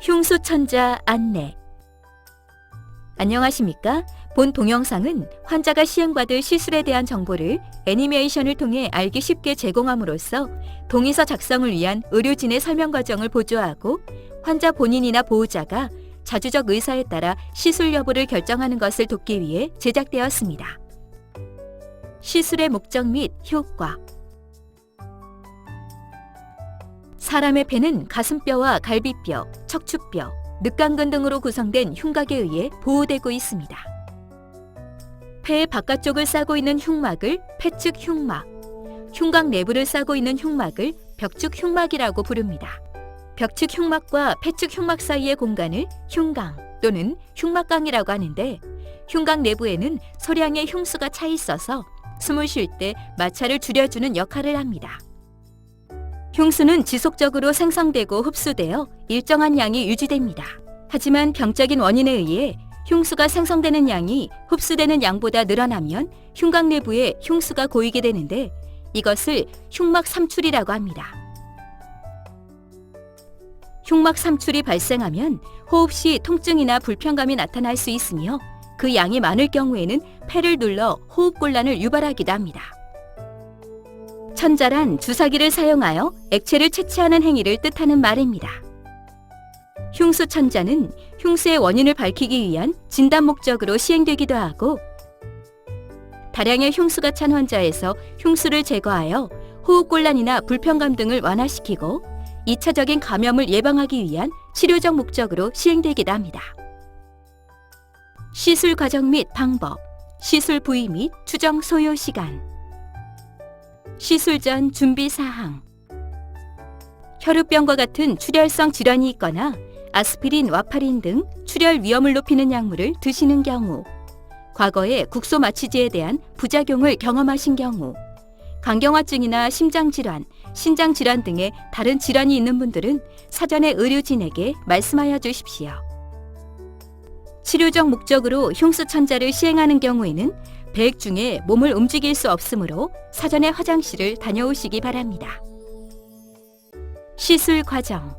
흉수천자 안내 안녕하십니까? 본 동영상은 환자가 시행받을 시술에 대한 정보를 애니메이션을 통해 알기 쉽게 제공함으로써 동의서 작성을 위한 의료진의 설명 과정을 보조하고 환자 본인이나 보호자가 자주적 의사에 따라 시술 여부를 결정하는 것을 돕기 위해 제작되었습니다. 시술의 목적 및 효과 사람의 폐는 가슴뼈와 갈비뼈, 척추뼈, 늑간근 등으로 구성된 흉곽에 의해 보호되고 있습니다. 폐의 바깥쪽을 싸고 있는 흉막을 폐측 흉막, 흉곽 내부를 싸고 있는 흉막을 벽축 흉막이라고 부릅니다. 벽축 흉막과 폐축 흉막 사이의 공간을 흉강 또는 흉막강이라고 하는데 흉곽 내부에는 소량의 흉수가 차 있어서 숨을 쉴 때 마찰을 줄여주는 역할을 합니다. 흉수는 지속적으로 생성되고 흡수되어 일정한 양이 유지됩니다. 하지만 병적인 원인에 의해 흉수가 생성되는 양이 흡수되는 양보다 늘어나면 흉곽 내부에 흉수가 고이게 되는데 이것을 흉막 삼출이라고 합니다. 흉막 삼출이 발생하면 호흡 시 통증이나 불편감이 나타날 수 있으며 그 양이 많을 경우에는 폐를 눌러 호흡곤란을 유발하기도 합니다. 천자란 주사기를 사용하여 액체를 채취하는 행위를 뜻하는 말입니다. 흉수 천자는 흉수의 원인을 밝히기 위한 진단 목적으로 시행되기도 하고 다량의 흉수가 찬 환자에서 흉수를 제거하여 호흡곤란이나 불편감 등을 완화시키고 2차적인 감염을 예방하기 위한 치료적 목적으로 시행되기도 합니다. 시술 과정 및 방법, 시술 부위 및 추정 소요 시간, 시술 전 준비 사항, 혈우병과 같은 출혈성 질환이 있거나 아스피린, 와파린 등 출혈 위험을 높이는 약물을 드시는 경우, 과거에 국소 마취제에 대한 부작용을 경험하신 경우, 간경화증이나 심장질환, 신장질환 등의 다른 질환이 있는 분들은 사전에 의료진에게 말씀하여 주십시오. 치료적 목적으로 흉수 천자를 시행하는 경우에는 배액 중에 몸을 움직일 수 없으므로 사전에 화장실을 다녀오시기 바랍니다. 시술 과정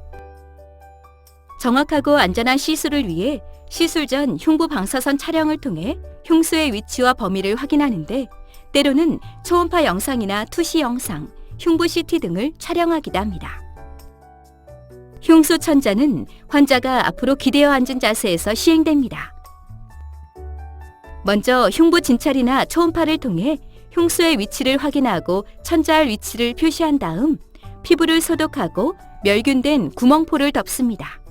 정확하고 안전한 시술을 위해 시술 전 흉부 방사선 촬영을 통해 흉수의 위치와 범위를 확인하는데 때로는 초음파 영상이나 투시 영상, 흉부 CT 등을 촬영하기도 합니다. 흉수 천자는 환자가 앞으로 기대어 앉은 자세에서 시행됩니다. 먼저 흉부 진찰이나 초음파를 통해 흉수의 위치를 확인하고 천자할 위치를 표시한 다음 피부를 소독하고 멸균된 구멍포를 덮습니다.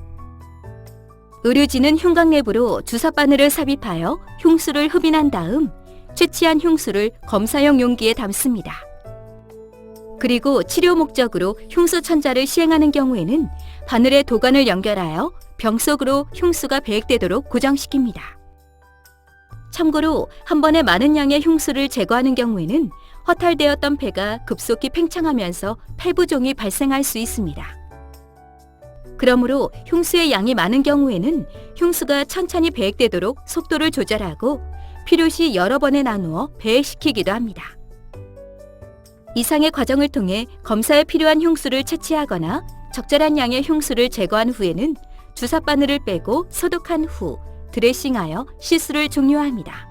의료진은 흉곽 내부로 주사 바늘을 삽입하여 흉수를 흡인한 다음 채취한 흉수를 검사용 용기에 담습니다. 그리고 치료 목적으로 흉수 천자를 시행하는 경우에는 바늘에 도관을 연결하여 병 속으로 흉수가 배액되도록 고정시킵니다. 참고로 한 번에 많은 양의 흉수를 제거하는 경우에는 허탈되었던 폐가 급속히 팽창하면서 폐부종이 발생할 수 있습니다. 그러므로 흉수의 양이 많은 경우에는 흉수가 천천히 배액되도록 속도를 조절하고 필요시 여러 번에 나누어 배액시키기도 합니다. 이상의 과정을 통해 검사에 필요한 흉수를 채취하거나 적절한 양의 흉수를 제거한 후에는 주사 바늘을 빼고 소독한 후 드레싱하여 시술을 종료합니다.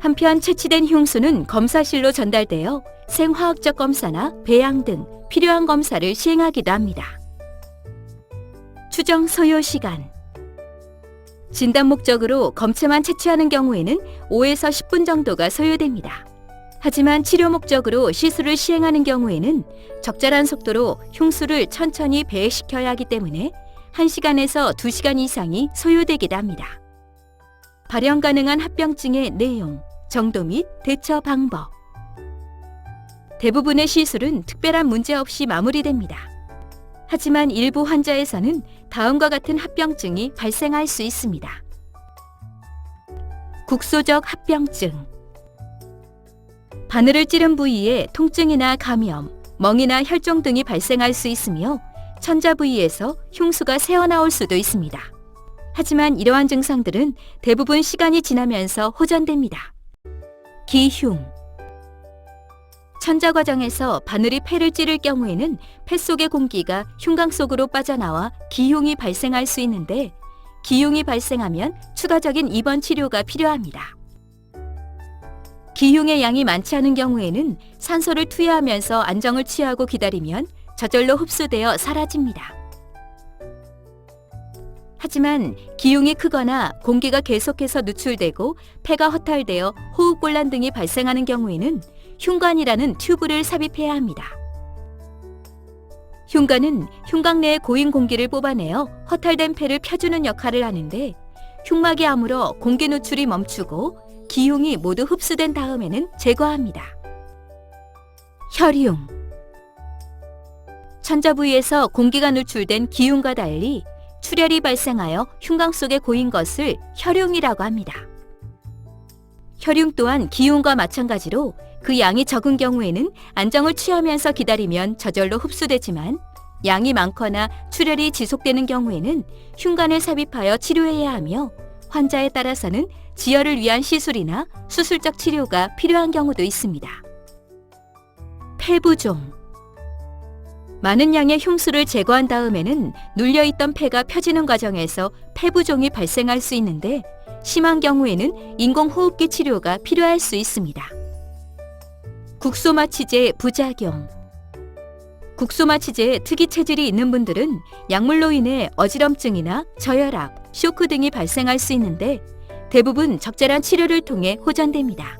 한편 채취된 흉수는 검사실로 전달되어 생화학적 검사나 배양 등 필요한 검사를 시행하기도 합니다. 추정 소요 시간 진단 목적으로 검체만 채취하는 경우에는 5에서 10분 정도가 소요됩니다. 하지만 치료 목적으로 시술을 시행하는 경우에는 적절한 속도로 흉수를 천천히 배액시켜야 하기 때문에 1시간에서 2시간 이상이 소요되기도 합니다. 발현 가능한 합병증의 내용, 정도 및 대처 방법. 대부분의 시술은 특별한 문제 없이 마무리됩니다. 하지만 일부 환자에서는 다음과 같은 합병증이 발생할 수 있습니다. 국소적 합병증. 바늘을 찌른 부위에 통증이나 감염, 멍이나 혈종 등이 발생할 수 있으며 천자 부위에서 흉수가 새어나올 수도 있습니다. 하지만 이러한 증상들은 대부분 시간이 지나면서 호전됩니다. 기흉 천자 과정에서 바늘이 폐를 찌를 경우에는 폐 속의 공기가 흉곽 속으로 빠져나와 기흉이 발생할 수 있는데 기흉이 발생하면 추가적인 입원 치료가 필요합니다. 기흉의 양이 많지 않은 경우에는 산소를 투여하면서 안정을 취하고 기다리면 저절로 흡수되어 사라집니다. 하지만 기흉이 크거나 공기가 계속해서 누출되고 폐가 허탈되어 호흡곤란 등이 발생하는 경우에는 흉관이라는 튜브를 삽입해야 합니다. 흉관은 흉곽 내의 고인 공기를 뽑아내어 허탈된 폐를 펴주는 역할을 하는데 흉막이 아물어 공기 누출이 멈추고 기흉이 모두 흡수된 다음에는 제거합니다. 혈흉 천자 부위에서 공기가 누출된 기흉과 달리 출혈이 발생하여 흉곽 속에 고인 것을 혈흉이라고 합니다. 혈흉 또한 기흉과 마찬가지로 그 양이 적은 경우에는 안정을 취하면서 기다리면 저절로 흡수되지만 양이 많거나 출혈이 지속되는 경우에는 흉관을 삽입하여 치료해야 하며 환자에 따라서는 지혈을 위한 시술이나 수술적 치료가 필요한 경우도 있습니다. 폐부종 많은 양의 흉수를 제거한 다음에는 눌려있던 폐가 펴지는 과정에서 폐부종이 발생할 수 있는데 심한 경우에는 인공호흡기 치료가 필요할 수 있습니다. 국소마취제 부작용 국소마취제에 특이 체질이 있는 분들은 약물로 인해 어지럼증이나 저혈압, 쇼크 등이 발생할 수 있는데 대부분 적절한 치료를 통해 호전됩니다.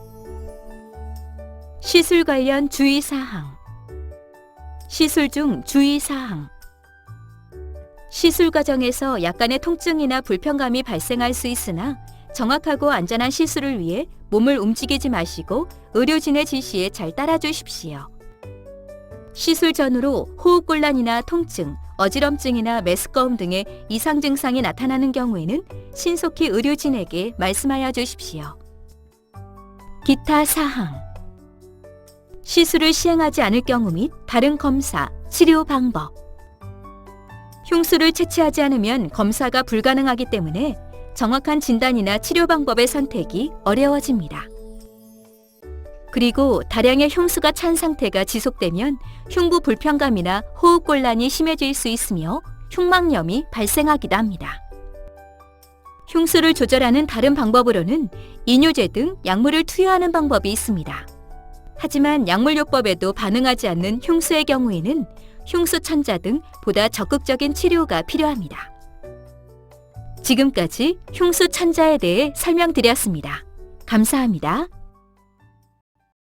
시술 관련 주의사항 시술 중 주의사항 시술 과정에서 약간의 통증이나 불편감이 발생할 수 있으나 정확하고 안전한 시술을 위해 몸을 움직이지 마시고 의료진의 지시에 잘 따라주십시오. 시술 전후로 호흡곤란이나 통증, 어지럼증이나 메스꺼움 등의 이상 증상이 나타나는 경우에는 신속히 의료진에게 말씀하여 주십시오. 기타 사항 시술을 시행하지 않을 경우 및 다른 검사, 치료 방법 흉수를 채취하지 않으면 검사가 불가능하기 때문에 정확한 진단이나 치료 방법의 선택이 어려워집니다. 그리고 다량의 흉수가 찬 상태가 지속되면 흉부 불편감이나 호흡곤란이 심해질 수 있으며 흉막염이 발생하기도 합니다. 흉수를 조절하는 다른 방법으로는 이뇨제 등 약물을 투여하는 방법이 있습니다. 하지만 약물요법에도 반응하지 않는 흉수의 경우에는 흉수 천자 등 보다 적극적인 치료가 필요합니다. 지금까지 흉수 천자에 대해 설명드렸습니다. 감사합니다.